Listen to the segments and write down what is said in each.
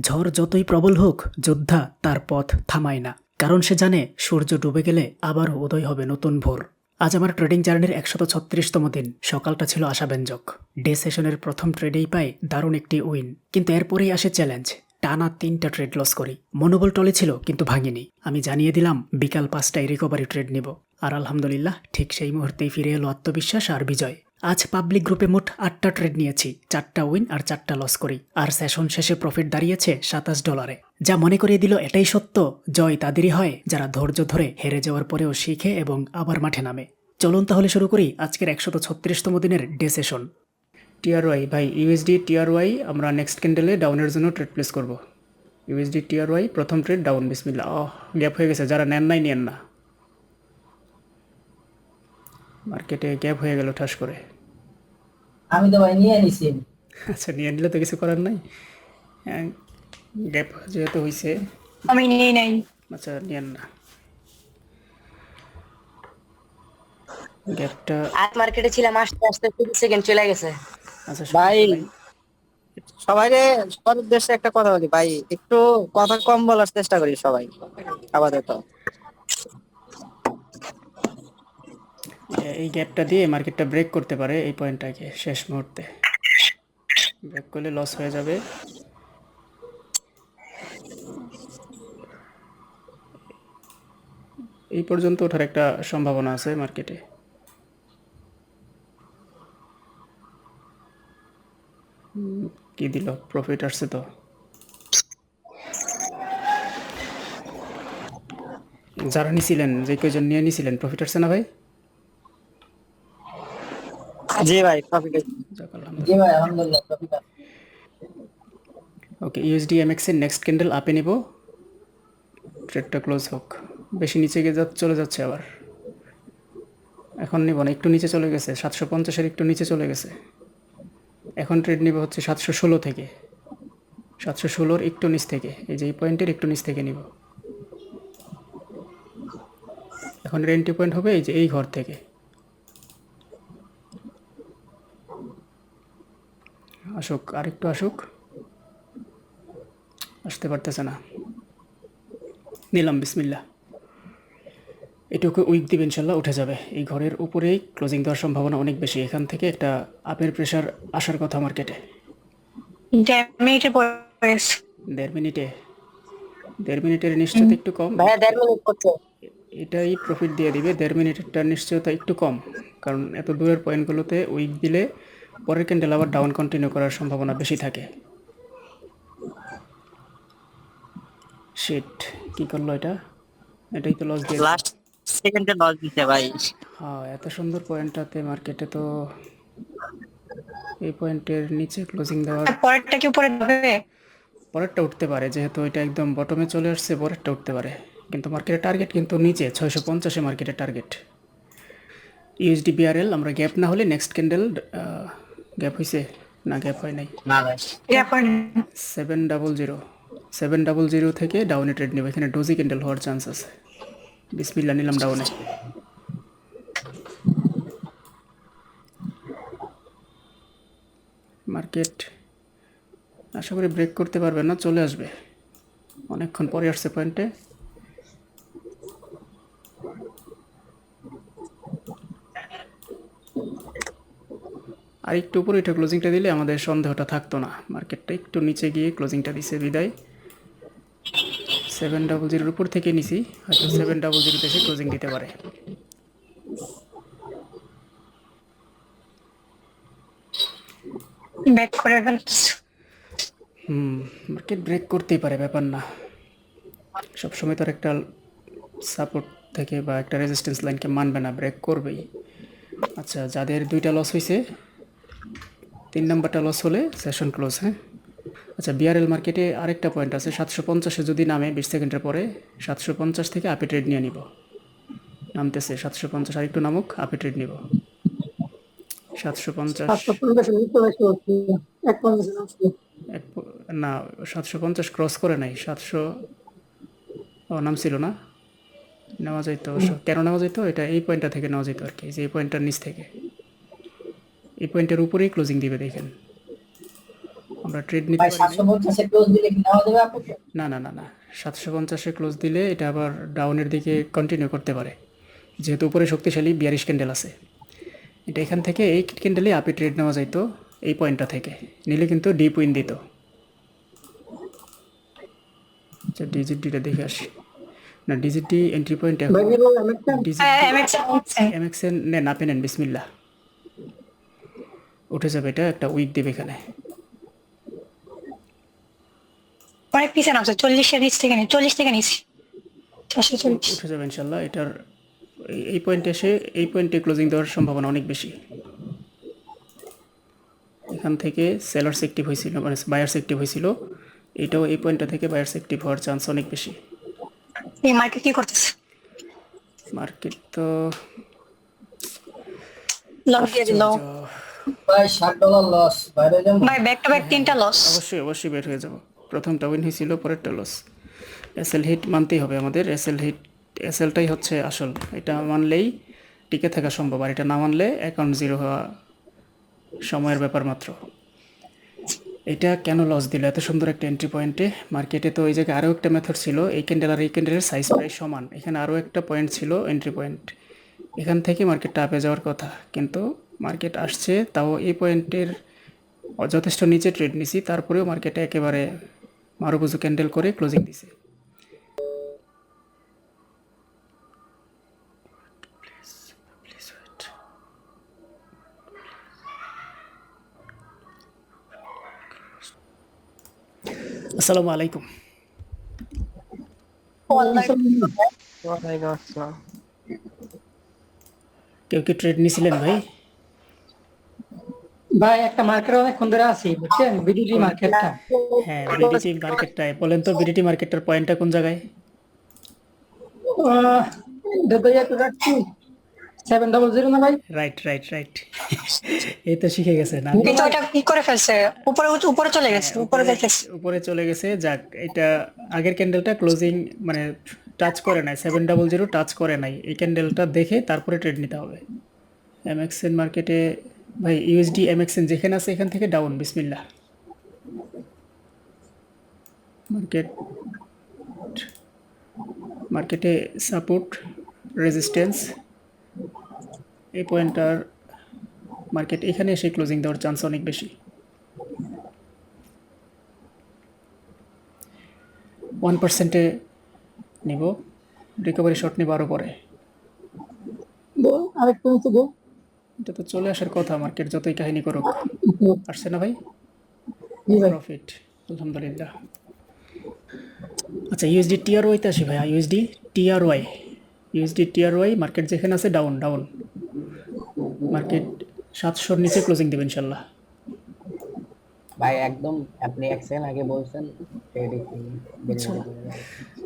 ঝড় যতই প্রবল হোক, যোদ্ধা তার পথ থামায় না। কারণ সে জানে, সূর্য ডুবে গেলে আবারও উদয় হবে নতুন ভোর। আজ আমার ট্রেডিং জার্নির একশত ছত্রিশতম দিন। সকালটা ছিল আশাব্যঞ্জক। ডে সেশনের প্রথম ট্রেডেই পাই দারুণ একটি উইন। কিন্তু এরপরেই আসে চ্যালেঞ্জ। টানা তিনটা ট্রেড লস করি। মনোবল টলে ছিল, কিন্তু ভাঙিনি। আমি জানিয়ে দিলাম, বিকাল পাঁচটায় রিকভারি ট্রেড নিব। আর আলহামদুলিল্লাহ, ঠিক সেই মুহূর্তেই ফিরে এলো আত্মবিশ্বাস আর বিজয়। আজ পাবলিক গ্রুপে মোট আটটা ট্রেড নিয়েছি, চারটা উইন আর চারটা লস করি। আর সেশন শেষে প্রফিট দাঁড়িয়েছে সাতাশ ডলারে। যা মনে করিয়ে দিল এটাই সত্য, জয় তাদেরই হয় যারা ধৈর্য ধরে হেরে যাওয়ার পরেও শিখে এবং আবার মাঠে নামে। চলুন তাহলে শুরু করি আজকের একশত ছত্রিশতম দিনের ডে সেশন। টিআরওয়াই, ভাই, ইউএসডি টিআরওয়াই, আমরা নেক্সট ক্যান্ডেলে ডাউনের জন্য ট্রেড প্লেস করব। ইউএসডি টিআরওয়াই, প্রথম ট্রেড, ডাউন বিসমিল্লা ও গ্যাপ হয়ে গেছে, যারা নেন নাই, নেন না। মার্কেটে গ্যাপ হয়ে গেল, ঠাস করে। আমি তো ভাই নিয়ে নিছি। আচ্ছা নিয়ে নিলে তো কিছু করার নাই। গ্যাপ যেহেতু হয়েছে আমি নিয়ে নাই। আচ্ছা নিয়েন না। গ্যাপটা আজ মার্কেটে ছিলাম আসতে আসতে তিরিশ সেকেন্ড চলে গেছে। আচ্ছা ভাই সবাই রে সবার উদ্দেশ্যে একটা কথা বলি। ভাই একটু কথা কম বলার চেষ্টা করি সবাই। আপাতত। এই গ্যাপটা দিয়ে মার্কেটটা ব্রেক করতে পারে এই পয়েন্টটাকে শেষ মুহূর্তে। ব্রেক করলে লস হয়ে যাবে। এই পর্যন্ত ওঠার একটা সম্ভাবনা আছে মার্কেটে কি দিল? প্রফিট আসছে তো। যারা নিছিলেন, যে কয়জন নিয়ে নিছিলেন প্রফিট আসছে না ভাই? জি ভাই আলহামদুলিল্লাহ জি ভাই আলহামদুলিল্লাহ টপিক। ওকে ইউএসডি এমএক্স এর নেক্সট ক্যান্ডেল আপে নিব। ট্রেডটা ক্লোজ হোক। বেশি নিচে গিয়ে যা- চলে যাচ্ছে আবার। এখন নিব না একটু নিচে চলে গেছে সাতশো পঞ্চাশের একটু নিচে চলে গেছে। এখন ট্রেড নিব হচ্ছে সাতশো ষোলো থেকে। সাতশো ষোলোর একটু নিচ থেকে এই যে এই পয়েন্টের একটু নিচ থেকে নিব। এখন এন্ট্রি পয়েন্ট হবে এই যে এই ঘর থেকে। আসুক আরেকটু আসুক। আসতে পারতেছে না। নিলাম বিসমিল্লা এটুকু উইক দিবে ইনশাল্লাহ উঠে যাবে। এই ঘরের উপরেই ক্লোজিং দেওয়ার সম্ভাবনা অনেক বেশি। এখান থেকে একটা আপের প্রেশার আসার কথা মার্কেটে দেড় মিনিটে। দেড় মিনিটের নিশ্চয়তা একটু কম। এটাই প্রফিট দিয়ে দিবে। দেড় মিনিটেরটা নিশ্চয়তা একটু কম। কারণ এত দূরের পয়েন্টগুলোতে উইক দিলে পরের ক্যান্ডেল আবার ডাউন কন্টিনিউ করার সম্ভাবনা বেশি থাকে। শিট কি করল এটা? এটাই তো লস দিয়ে লাস্ট সেকেন্ডে লস দিতে ভাই। হ্যাঁ এত সুন্দর পয়েন্টটাতে মার্কেটে তো এই পয়েন্টের নিচে ক্লোজিং দেওয়ার পরেরটা কি উপরে যাবে? পরেরটা উঠতে পারে যেহেতু এটা একদম বটমে চলে আসছে পরেরটা উঠতে পারে। কিন্তু মার্কেটের টার্গেট কিন্তু নিচে ছয়শো পঞ্চাশে মার্কেটের টার্গেট ইউএসডি বিআরএল আমরা গ্যাপ না হলে নেক্সট ক্যান্ডেল গ্যাপ হয়েছে না গ্যাপ হয় নাই। Seven double zero. Seven double zero থেকে ডাউনে ট্রেড নেব। এখানে ডোজি ক্যান্ডেল হওয়ার চান্স আছে। বিসমিল্লা নিলাম ডাউনে। মার্কেট আশা করি ব্রেক করতে পারবে না চলে আসবে। অনেকক্ষণ পরে আসছে পয়েন্টে। একটু উপরে এটা ক্লোজিংটা দিলে আমাদের সন্দেহটা থাকতো না। মার্কেটটা একটু নিচে গিয়ে ক্লোজিংটা দিছে বিদায়। সেভেন ডাবল জিরোর উপর থেকে নিছি হয়তো সেভেন ডাবল জিরোতে এসে ক্লোজিং দিতে পারে। করে হুম মার্কেট ব্রেক করতেই পারে ব্যাপার না। সবসময় তো একটা সাপোর্ট থেকে বা একটা রেজিস্ট্যান্স লাইনকে মানবে না ব্রেক করবেই। আচ্ছা যাদের দুইটা লস হয়েছে তিন নাম্বারটা লস হলে সেশন ক্লোজ হ্যাঁ? আচ্ছা বিআরএল মার্কেটে আরেকটা পয়েন্ট আছে সাতশো পঞ্চাশে যদি নামে বিশ সেকেন্ডের পরে সাতশো পঞ্চাশ থেকে আপে ট্রেড নিয়ে নিব। নামতেছে সাতশো পঞ্চাশ আরেকটু নামুক আপে ট্রেড নিব। সাতশো পঞ্চাশ না সাতশো পঞ্চাশ ক্রস করে নাই সাতশো ও নাম ছিল না? নেওয়া যেত কেন নেওয়া যেত এটা এই পয়েন্টটা থেকে নেওয়া যেত আর কি যে এই পয়েন্টটার নিচ থেকে। এই পয়েন্টের উপরেই ক্লোজিং দিবে দেখেন। আমরা ট্রেড নিতে পারি না না না না। সাতশো পঞ্চাশে ক্লোজ দিলে এটা আবার ডাউনের দিকে কন্টিনিউ করতে পারে। যেহেতু উপরে শক্তিশালী বিয়ারিশ ক্যান্ডেল আছে। এটা এখান থেকে এই ক্যান্ডেলে আপে ট্রেড নেওয়া যাইতো এই পয়েন্টটা থেকে। নিলে কিন্তু ডিপ উইন দিত। আচ্ছা ডিজিট ডিটা দেখে আসি। না ডিজিট ডি এন্ট্রি পয়েন্ট এখন ডিজিট এমএক্স এমএক্সএন নেন আপে নেন বিসমিল্লা উঠে যাবে এটা একটা উইক দেবে এখানে। অনেক পিছনে নামছে চল্লিশের নিচ থেকে নিই চল্লিশ থেকে চল্লিশ। উঠে যাবে ইনশাল্লাহ এটার এই- পয়েন্টে এসে এই পয়েন্টে ক্লোজিং দেওয়ার সম্ভাবনা অনেক বেশি। এখান থেকে সেলার্স অ্যাক্টিভ হয়েছিল মানে বায়ার্স অ্যাক্টিভ হয়েছিল এটাও এই পয়েন্টটা থেকে বায়ার্স অ্যাক্টিভ হওয়ার চান্স অনেক বেশি। এই মার্কেট কি করতেছে? মার্কেট তো দিয়ে দিল। ভাই ষাট ডলার লস বাইরে যাব? ভাই ব্যাক টু ব্যাক তিনটা লস অবশ্যই অবশ্যই বের হয়ে যাব। প্রথমটা উইন হয়েছিল পরেরটা লস এসএল হিট মানতেই হবে আমাদের। এসএল হিট এসএলটাই হচ্ছে আসল। এটা মানলেই টিকে থাকা সম্ভব। আর এটা না মানলে অ্যাকাউন্ট জিরো হওয়া সময়ের ব্যাপার মাত্র। এটা কেন লস দিল? এত সুন্দর একটা এন্ট্রি পয়েন্টে মার্কেটে তো ওই জায়গায় আরও একটা মেথড ছিল। এই ক্যান্ডেল আর এই ক্যান্ডেলের সাইজ প্রায় সমান। এখানে আরও একটা পয়েন্ট ছিল এন্ট্রি পয়েন্ট এখান থেকে মার্কেটটা আপে যাওয়ার কথা। কিন্তু মার্কেট আসছে তাও এই পয়েন্টের যথেষ্ট নিচে ট্রেড নিছি তারপরেও মার্কেটে একেবারে মারুবুজু ক্যান্ডেল করে ক্লোজিং দিছে। আসসালামু আলাইকুম। কেউ কি ট্রেড নিছিলেন ভাই? ভাই একটা মার্কেটে অনেকক্ষণ ধরে আছি বুঝছেন? বিডিটি মার্কেটটা হ্যাঁ বিডিটি মার্কেটটায় বলেন তো বিডিটি মার্কেটটার পয়েন্টটা কোন জায়গায়? সেভেন ডবল জিরো না ভাই? রাইট রাইট রাইট এই তো শিখে গেছে না কিন্তু ওটা কি করে ফেলছে? উপরে উপরে চলে গেছে উপরে দেখেছে উপরে চলে গেছে যাক এটা আগের ক্যান্ডেলটা ক্লোজিং মানে টাচ করে নাই সেভেন ডাবল জিরো টাচ করে নাই। এই ক্যান্ডেলটা দেখে তারপরে ট্রেড নিতে হবে। এমএক্সএন মার্কেটে ভাই ইউএসডি এমএক্সএন যেখানে আছে এখান থেকে ডাউন বিসমিল্লা মার্কেট মার্কেটে সাপোর্ট রেজিস্ট্যান্স এই পয়েন্টটার মার্কেট এখানে এসে ক্লোজিং দেওয়ার চান্স অনেক বেশি। ওয়ান পার্সেন্টে নিব রিকভারি শট নিব আরও পরে। আরেকটু নিচে এটা তো চলে আসার কথা মার্কেট যতই কাহিনী করুক। আসছে না ভাই? প্রফিট আলহামদুলিল্লাহ। আচ্ছা ইউএসডি টিআর ওয়াইতে আসি ভাই। USD TR Y USD TR Y market যেখানে আছে ডাউন ডাউন মার্কেট সাতশোর নিচে ক্লোজিং দেবে ইনশাল্লাহ ভাই একদম আপনি এক সেকেন্ড আগে বলছেন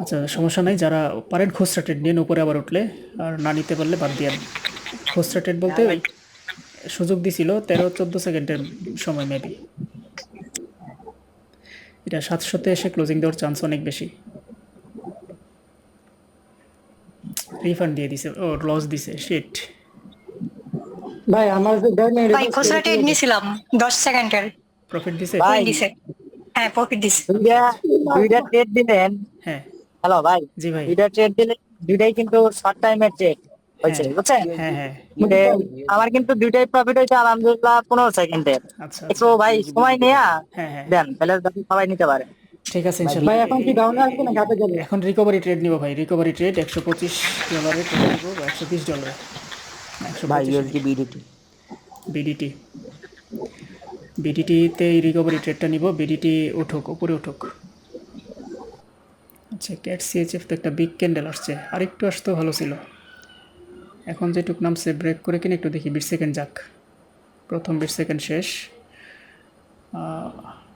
আচ্ছা। সমস্যা নাই যারা পারেন খুচরা ট্রেড নিন উপরে আবার উঠলে আর না নিতে পারলে বাদ দিয়ে ট্রেড বলতে সুযোগ দিছিল তেরো চোদ্দ সেকেন্ডের সময় মেবি এটা সাতশোতে এসে ক্লোজিং দেওয়ার চান্স অনেক বেশি। রিফান্ড দিয়ে দিছে ও লস দিছে শিট ভাই আমার ব্যাগ নেই ভাই খুচরা ট্রেড নিয়েছিলাম দশ সেকেন্ডের প্রফিট দিছে? ভাই। দিছে। হ্যাঁ প্রফিট দিছে। দুইটা দুইটা ট্রেড দিলেন। হ্যাঁ। হ্যালো ভাই। জি ভাই। দুইটা ট্রেড দিলেন দুইটাই কিন্তু শর্ট টাইমের ট্রেড হয়েছে বুঝছেন? হ্যাঁ হ্যাঁ। মানে আমার কিন্তু দুইটাই প্রফিট হয়েছে আলহামদুলিল্লাহ পনেরো সেকেন্ডের আচ্ছা একটু ভাই সময় নেয়া হ্যাঁ হ্যাঁ। দেন তাহলে সবাই নিতে পারে। ঠিক আছে ভাই এখন কি ডাউনে আসবে না এখন রিকভারি ট্রেড নিব ভাই রিকভারি ট্রেড একশো পঁচিশ ডলারে ট্রেড নিব ডলারে ভাই ইউএসডি বিডিটি বিডিটি বিডিটিতে এই রিকভারি ট্রেডটা নিব বিডিটি উঠুক উপরে উঠুক। আচ্ছা ক্যাট সিএচএফ তো একটা বিগ ক্যান্ডেল আসছে আরেকটু আসতো ভালো ছিল। এখন যেটুক নামছে ব্রেক করে কিনে একটু দেখি বিশ সেকেন্ড যাক। প্রথম বিশ সেকেন্ড শেষ।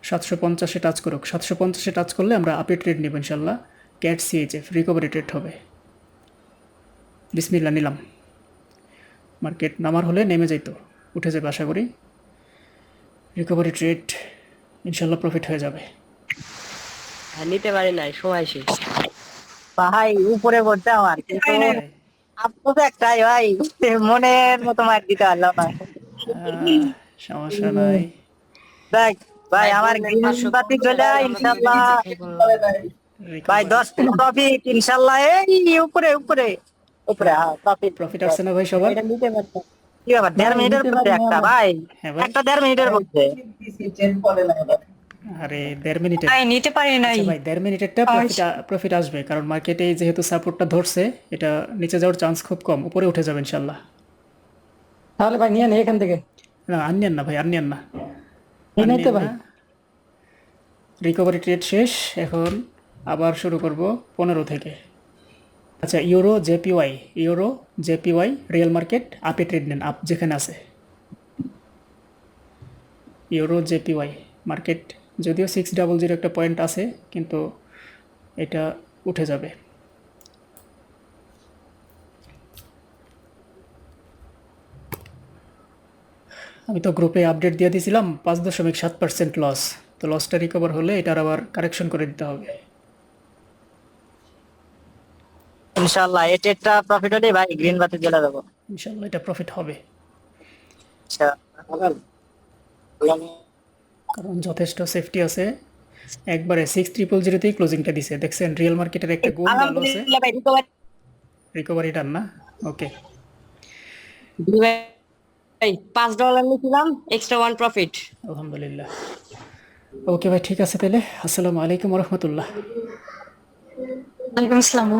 সাতশো পঞ্চাশে টাচ করুক। সাতশো পঞ্চাশে টাচ করলে আমরা আপে ট্রেড নেব ইনশাল্লাহ ক্যাট সিএচএফ রিকভারি ট্রেড হবে। বিসমিল্লা নিলাম। মার্কেট নামার হলে নেমে যাইতো উঠে যাবে আশা করি। রিকভারি ট্রেড ইনশাল্লাহ প্রফিট হয়ে যাবে। নিতে পারি নাই সময় শেষ। ভাই উপরে বলতে আমার। কিন্তু একটাই ভাই মনের মতো মার দিতে পারলাম না। সমস্যা নাই। দেখ ভাই আমার বাতি চলে ইনশাল্লাহ। ভাই দশ প্রফিট ইনশাল্লাহ। এই উপরে উপরে উপরে হ্যাঁ প্রফিট প্রফিট আসছে না ভাই সবার? কি ব্যাপার? দেড় মিনিটের মধ্যে একটা ভাই। হ্যাঁ ভাই একটা দেড় মিনিটের মধ্যে। আরে দেড় মিনিটে ভাই নিতে পারি নাই। আচ্ছা ভাই দেড় মিনিটেরটা প্রফিট প্রফিট আসবে কারণ মার্কেটে যেহেতু সাপোর্টটা ধরছে এটা নিচে যাওয়ার চান্স খুব কম উপরে উঠে যাবে ইনশাল্লাহ তাহলে ভাই নিয়ে নেই এখান থেকে? না আনিয়েন না ভাই আনিয়েন না। নিতে ভাই। রিকভারি ট্রেড শেষ এখন আবার শুরু করব পনেরো থেকে। আচ্ছা euro JPY euro JPY real market আপে ট্রেড নেন আপ যেখানে আছে। ইউরো জেপিওয়াই মার্কেট যদিও সিক্স ডাবল জিরো একটা পয়েন্ট আছে কিন্তু এটা উঠে যাবে। আমি তো গ্রুপে আপডেট দিয়ে দিয়েছিলাম পাঁচ দশমিক সাত পার্সেন্ট লস তো লসটা রিকভার হলে এটার আবার কারেকশন করে দিতে হবে। ইনশাআল্লাহ এটা একটা প্রফিট হলে ভাই গ্রিন বাতি জ্বলে দেবো। ইনশাল্লাহ এটা প্রফিট হবে। আচ্ছা কারণ যথেষ্ট সেফটি আছে। একবারে সিক্স ট্রিপল জিরোতেই ক্লোজিংটা দিছে। দেখছেন রিয়েল মার্কেটের একটা গোল ভালো আছে। আলহামদুলিল্লাহ ভাই না? ওকে পাঁচ ডলার নিয়েছিলাম এক্সট্রা ওয়ান প্রফিট আলহামদুলিল্লাহ। ওকে ভাই ঠিক আছে তাহলে। আসসালামু আলাইকুম রহমতুল্লাহ। ওয়ালাইকুম আসসালাম।